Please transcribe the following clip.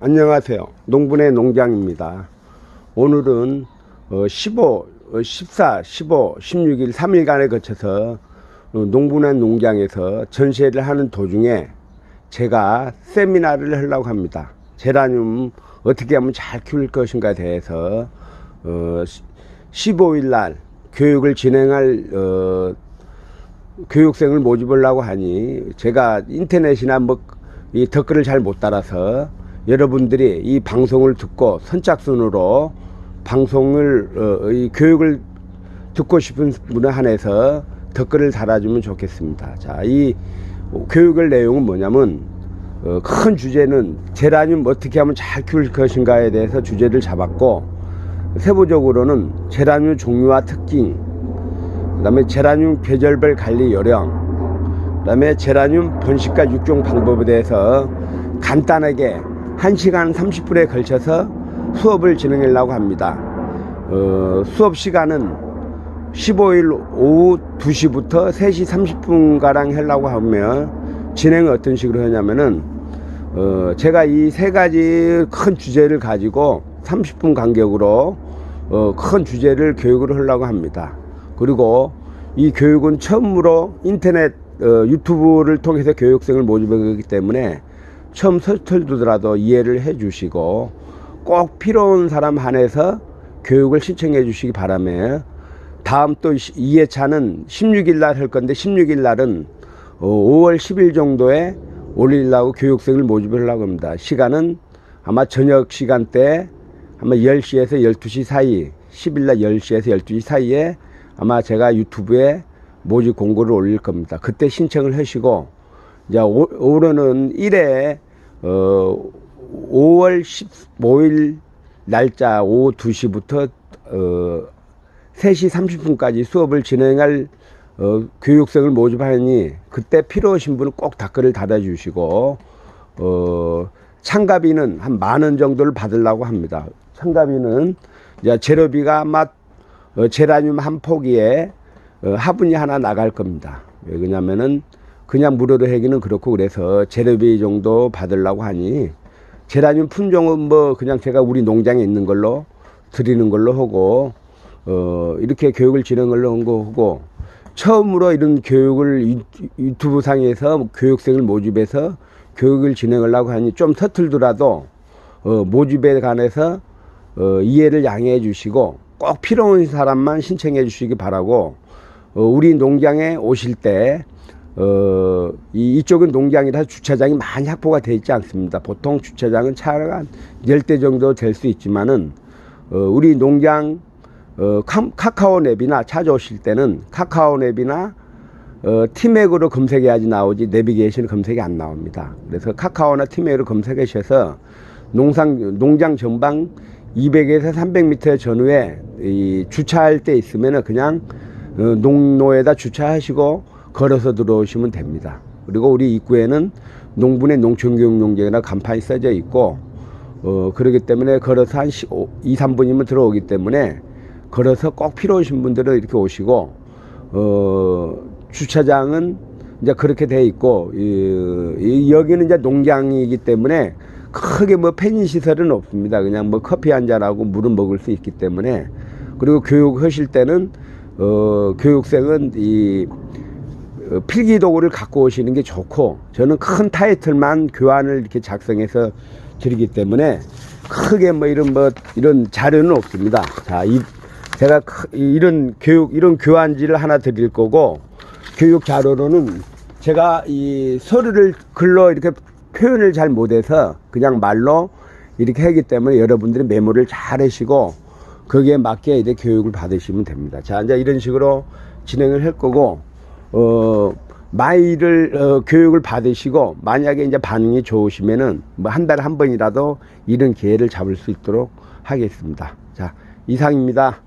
안녕하세요. 농분의 농장입니다. 오늘은 어, 15, 어, 14, 15, 16일 3일간에 거쳐서 어, 농분의 농장에서 전시회를 하는 도중에 제가 세미나를 하려고 합니다. 제라늄 어떻게 하면 잘 키울 것인가에 대해서 어, 15일 날 교육을 진행할 어, 교육생을 모집하려고 하니 제가 인터넷이나 뭐 이 댓글을 잘 못 따라서 여러분들이 이 방송을 듣고 선착순으로 방송을 어, 이 교육을 듣고 싶은 분에 한해서 댓글을 달아주면 좋겠습니다. 자, 이 교육의 내용은 뭐냐면 어, 큰 주제는 제라늄 어떻게 하면 잘 키울 것인가에 대해서 주제를 잡았고 세부적으로는 제라늄 종류와 특징, 그다음에 제라늄 계절별 관리 요령, 그다음에 제라늄 번식과 육종 방법에 대해서 간단하게 1시간 30분에 걸쳐서 수업을 진행하려고 합니다. 어, 수업 시간은 15일 오후 2시부터 3시 30분가량 하려고 하면 진행을 어떤 식으로 하냐면은 어, 제가 이 세 가지 큰 주제를 가지고 30분 간격으로 어, 큰 주제를 교육을 하려고 합니다. 그리고 이 교육은 처음으로 인터넷 어, 유튜브를 통해서 교육생을 모집하기 때문에 처음 서툴더라도 이해를 해 주시고 꼭 필요한 사람 한해서 교육을 신청해 주시기 바라며 다음 또 2회차는 16일 날 할 건데 16일 날은 어, 5월 10일 정도에 올리려고 교육생을 모집하려고 합니다. 시간은 아마 저녁 시간대 아마 10시에서 12시 사이 10일 날 10시에서 12시 사이에 아마 제가 유튜브에 모집 공고를 올릴 겁니다. 그때 신청을 하시고 이제 올- 올해는 1회 어 5월 15일 날짜 오후 2시부터 어 3시 30분까지 수업을 진행할 어, 교육생을 모집하니 그때 필요하신 분은 꼭 댓글을 달아주시고 어, 참가비는 한 만 원 정도를 받으려고 합니다. 참가비는 이제 재료비가 아마 어, 제라늄 한 포기에 어, 화분이 하나 나갈 겁니다. 왜냐면은 그냥 무료로 하기는 그렇고 그래서 재료비 정도 받으려고 하니 제라늄 품종은 뭐 그냥 제가 우리 농장에 있는 걸로 드리는 걸로 하고 어 이렇게 교육을 진행하려고 한 거고 처음으로 이런 교육을 유- 유튜브 상에서 교육생을 모집해서 교육을 진행하려고 하니 좀 서툴더라도 어 모집에 관해서 어 이해를 양해해 주시고 꼭 필요한 사람만 신청해 주시기 바라고 어 우리 농장에 오실 때 어, 이, 이쪽은 농장이라 주차장이 많이 확보가 되어 있지 않습니다. 보통 주차장은 차가 한 10대 정도 될 수 있지만은, 어, 우리 농장, 어, 카, 카카오 앱이나 찾아오실 때는 카카오 앱이나 어, 티맥으로 검색해야지 나오지 내비게이션 검색이 안 나옵니다. 그래서 카카오나 티맥으로 검색하셔서 농상, 농장 전방 200에서 300m 전후에 이 주차할 때 있으면은 그냥 어, 농로에다 주차하시고 걸어서 들어오시면 됩니다. 그리고 우리 입구에는 농분의 농촌교육농장이라 간판이 써져 있고 어, 그러기 때문에 걸어서 한 2, 3분이면 들어오기 때문에 걸어서 꼭 필요하신 분들은 이렇게 오시고 어, 주차장은 이제 그렇게 돼 있고 이, 이 여기는 이제 농장이기 때문에 크게 뭐 편의 시설은 없습니다. 그냥 뭐 커피 한 잔하고 물은 먹을 수 있기 때문에 그리고 교육하실 때는 어, 교육생은 이 어, 필기 도구를 갖고 오시는 게 좋고 저는 큰 타이틀만 교환을 이렇게 작성해서 드리기 때문에 크게 뭐 이런 뭐 이런 자료는 없습니다. 자, 이 제가 이런 교육 이런 교환지를 하나 드릴 거고 교육 자료로는 제가 이 서류를 글로 이렇게 표현을 잘 못해서 그냥 말로 이렇게 하기 때문에 여러분들이 메모를 잘 하시고 거기에 맞게 이제 교육을 받으시면 됩니다. 자, 이제 이런 식으로 진행을 할 거고 어, 마이를 어, 교육을 받으시고 만약에 이제 반응이 좋으시면은 뭐 한 달에 한 번이라도 이런 기회를 잡을 수 있도록 하겠습니다. 자, 이상입니다.